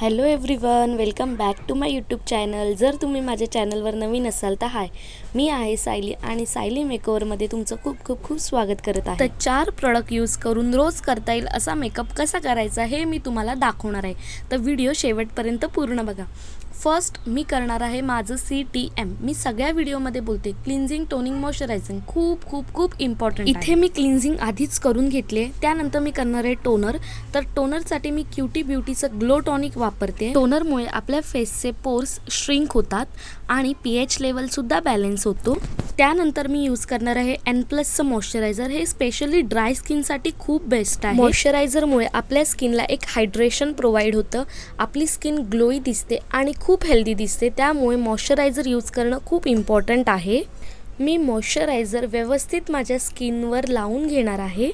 Hello everyone welcome back to my YouTube channel. जर तुम्ही माझ्या चॅनलवर नवीन असाल तर हाय. मी आहे सायली आणि सायली मेकओवरमध्ये तुमचं खूप खूप खूप स्वागत करत आहे. तर चार प्रोडक्ट यूज करून रोज करता येईल असा मेकअप कसा करायचा हे मी तुम्हाला दाखवणार आहे. तर व्हिडिओ शेवटपर्यंत पूर्ण बघा. फर्स्ट मी करणार आहे माझं सी टी एम मी सगळ्या व्हिडिओमध्ये बोलते क्लिन्झिंग टोनिंग मॉइश्चरायझिंग खूप खूप खूप इम्पॉर्टंट इथे मी क्लिन्झिंग आधीच करून घेतले त्यानंतर मी करणार आहे टोनर तर टोनरसाठी मी क्युटी ब्युटीचं ग्लो टॉनिक वापरते. टोनरमुळे आपल्या फेसचे पोर्स श्रिंक होतात. आणि पी एच लेवलसुद्धा बॅलेन्स होतो. त्यानंतर मी यूज करणार आहे एन प्लसचं मॉइश्चरायझर हे स्पेशली ड्राय स्किनसाठी खूप बेस्ट आहे. मॉइश्चरायझरमुळे आपल्या स्किनला एक हायड्रेशन प्रोव्हाइड होतं. आपली स्किन ग्लोई दिसते आणि खूप हेल्दी दिसते. त्यामुळे मॉइश्चरायझर यूज करणं खूप इम्पॉर्टंट आहे. मी मॉइश्चरायझर व्यवस्थित माझ्या स्किनवर लावून घेणार आहे.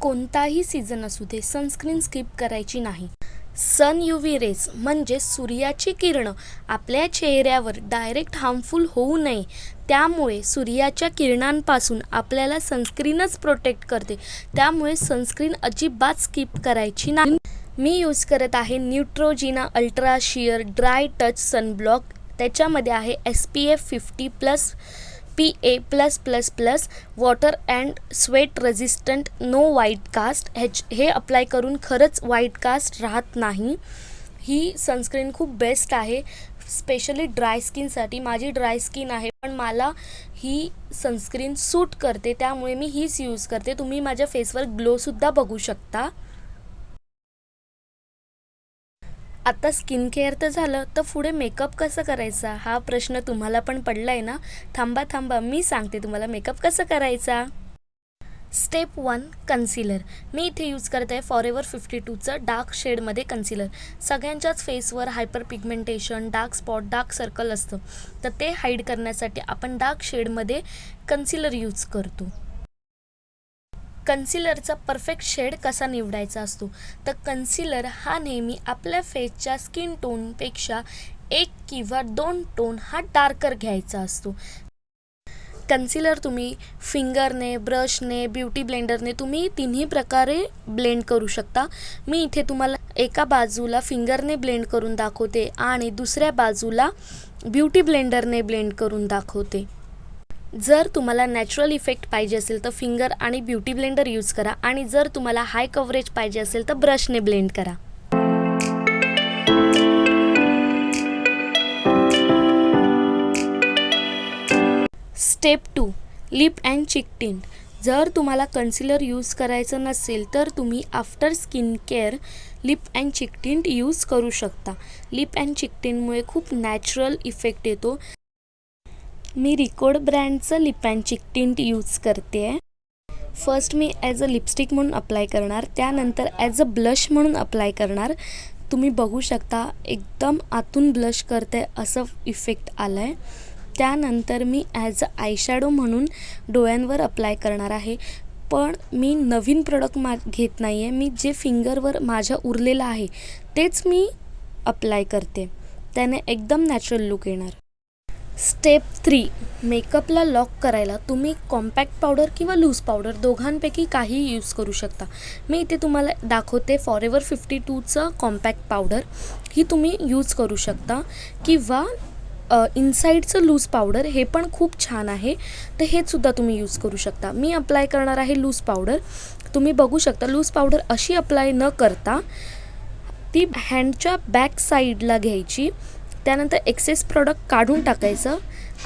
कोणताही सीझन असू दे सनस्क्रीन स्किप करायची नाही. सन यूव्ही रेज म्हणजे सूर्याची किरणं. आपल्या चेहऱ्यावर डायरेक्ट हार्मफुल होऊ नये. त्यामुळे सूर्याच्या किरणांपासून आपल्याला सनस्क्रीनच प्रोटेक्ट करते. त्यामुळे सनस्क्रीन अजिबात स्किप करायची नाही. मी यूज करत आहे Neutrogena ultra sheer dry touch sunblock त्याच्यामध्ये आहे S P F fifty plus P A plus plus plus water and sweat resistant no white cast ह्याच हे अप्लाय करून खरंच व्हाईट कास्ट राहत नाही. ही सनस्क्रीन खूप बेस्ट आहे स्पेशली ड्राय स्किनसाठी माझी ड्राय स्किन आहे पण मला ही सनस्क्रीन सूट करते. त्यामुळे मी हीच यूज करते. तुम्ही माझ्या फेसवर ग्लोसुद्धा बघू शकता. आता स्किन केअर तर झालं तर पुढे मेकअप कसं करायचा? हा प्रश्न तुम्हाला पण पडला आहे ना? थांबा थांबा मी सांगते तुम्हाला मेकअप कसं करायचा. स्टेप वन कन्सिलर मी इथे यूज करत आहे फॉर एवर फिफ्टी टूचं डार्क शेडमध्ये कन्सिलर सगळ्यांच्याच फेसवर hyperpigmentation dark spot dark circle असतं. तर ते हाईड करण्यासाठी आपण डार्क शेडमध्ये कन्सिलर यूज करतो. कन्सिलरचा परफेक्ट शेड कसा निवडायचा असतो? तर कन्सिलर हा नेहमी आपल्या फेसच्या स्किन टोनपेक्षा एक किंवा दोन टोन हा डार्कर घ्यायचा असतो. कन्सिलर तुम्ही फिंगरने ब्रशने ब्युटी ब्लेंडरने तुम्ही तिन्ही प्रकारे ब्लेंड करू शकता. मी इथे तुम्हाला एका बाजूला फिंगरने ब्लेंड करून दाखवते आणि दुसऱ्या बाजूला ब्युटी ब्लेंडरने ब्लेंड करून दाखवते. जर तुम्हाला नॅचरल इफेक्ट पाहिजे असेल तर फिंगर आणि ब्युटी ब्लेंडर यूज करा. आणि जर तुम्हाला हाय कव्हरेज पाहिजे असेल तर ब्रशने ब्लेंड करा. Step two lip and cheek tint जर तुम्हाला कन्सिलर यूज करायचं नसेल तर तुम्ही after skin care lip and cheek tint use करू शकता. लिप अँड चिक टिंटमुळे खूप नॅचरल इफेक्ट येतो. मी Recode ब्रँडचं lip and cheek tint use करते. आहे फर्स्ट मी ॲज अ लिपस्टिक म्हणून अप्लाय करणार त्यानंतर ॲज अ ब्लश म्हणून अप्लाय करणार. तुम्ही बघू शकता एकदम आतून ब्लश करते असं इफेक्ट आलं आहे त्यानंतर मी ॲज अ आयशॅडो म्हणून डोळ्यांवर अप्लाय करणार आहे. पण मी नवीन प्रोडक्ट मा घेत नाही आहे मी जे फिंगरवर माझ्या उरलेलं आहे तेच मी अप्लाय करते. त्याने एकदम नॅचरल लुक येणार. स्टेप थ्री मेकअपला लॉक करायला तुम्ही कॉम्पॅक्ट पावडर किंवा लूज पावडर दोघांपैकी काही यूज करू शकता. मी इथे तुम्हाला दाखवते फॉरेवर फिफ्टी टूचं कॉम्पॅक्ट पावडर. ही तुम्ही यूज करू शकता. किंवा इनसाईडचं लूज पावडर हे पण खूप छान आहे. तर हे सुद्धा तुम्ही यूज करू शकता. मी अप्लाय करणार आहे लूज पावडर. तुम्ही बघू शकता लूज पावडर अशी अप्लाय न करता ती हँडच्या बॅक साईडला घ्यायची. त्यानंतर एक्सेस प्रॉडक्ट काढून टाकायचं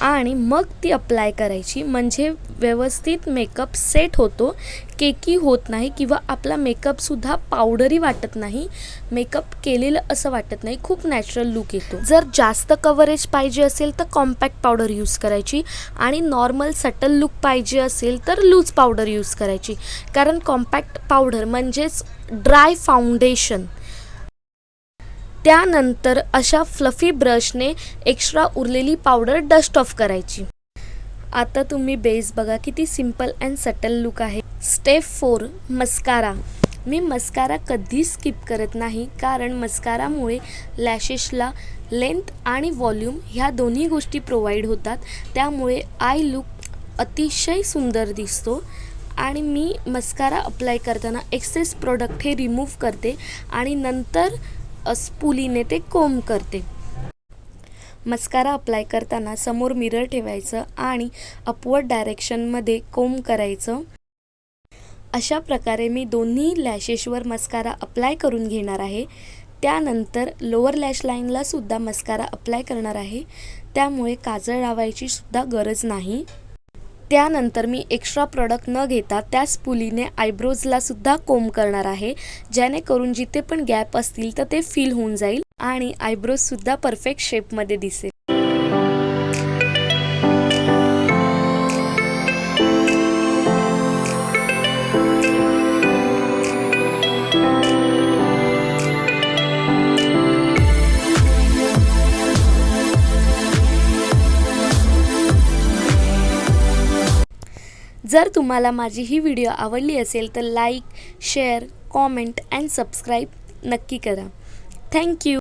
आणि मग ती अप्लाय करायची. म्हणजे व्यवस्थित मेकअप सेट होतो. केकी होत नाही किंवा आपला मेकअपसुद्धा पावडरी वाटत नाही. मेकअप केलेलं असं वाटत नाही. खूप नॅचरल लुक येतो. जर जास्त कव्हरेज पाहिजे असेल तर कॉम्पॅक्ट पावडर यूज करायची आणि नॉर्मल सटल लुक पाहिजे असेल तर लूज पावडर यूज करायची. कारण कॉम्पॅक्ट पावडर म्हणजेच ड्राय फाउंडेशन त्यानंतर अशा फ्लफी ब्रशने एक्स्ट्रा उरलेली पावडर डस्ट ऑफ करायची. आता तुम्ही बेस बघा किती सिंपल अँड सटल लुक आहे. स्टेप फोर मस्कारा मी मस्कारा कधीच स्किप करत नाही कारण मस्कारामुळे लॅशेसला लेंथ आणि व्हॉल्यूम ह्या दोन्ही गोष्टी प्रोव्हाइड होतात. त्यामुळे आय लुक अतिशय सुंदर दिसतो आणि मी मस्कारा अप्लाय करताना एक्सेस प्रोडक्ट हे रिमूव्ह करते आणि नंतर स्पुलीने ते कोंब करते. मस्कारा अप्लाय करताना समोर मिरर ठेवायचं आणि अपवर्ड डायरेक्शनमध्ये कोंब करायचं. अशा प्रकारे मी दोन्ही लॅशेसवर मस्कारा अप्लाय करून घेणार आहे. त्यानंतर लोअर लॅश लाईनलासुद्धा मस्कारा अप्लाय करणार आहे. त्यामुळे काजळ लावायची सुद्धा गरज नाही. त्यानंतर मी एक्स्ट्रा प्रॉडक्ट न घेता त्याच पुलीने आयब्रोजलासुद्धा कोंब करणार आहे. जेणेकरून जिथे पण गॅप असतील तर ते फील होऊन जाईल आणि आयब्रोजसुद्धा परफेक्ट शेपमध्ये दिसेल. जर तुम्हाला माझी ही व्हिडिओ आवडली असेल तर like share comment and subscribe नक्की करा. Thank you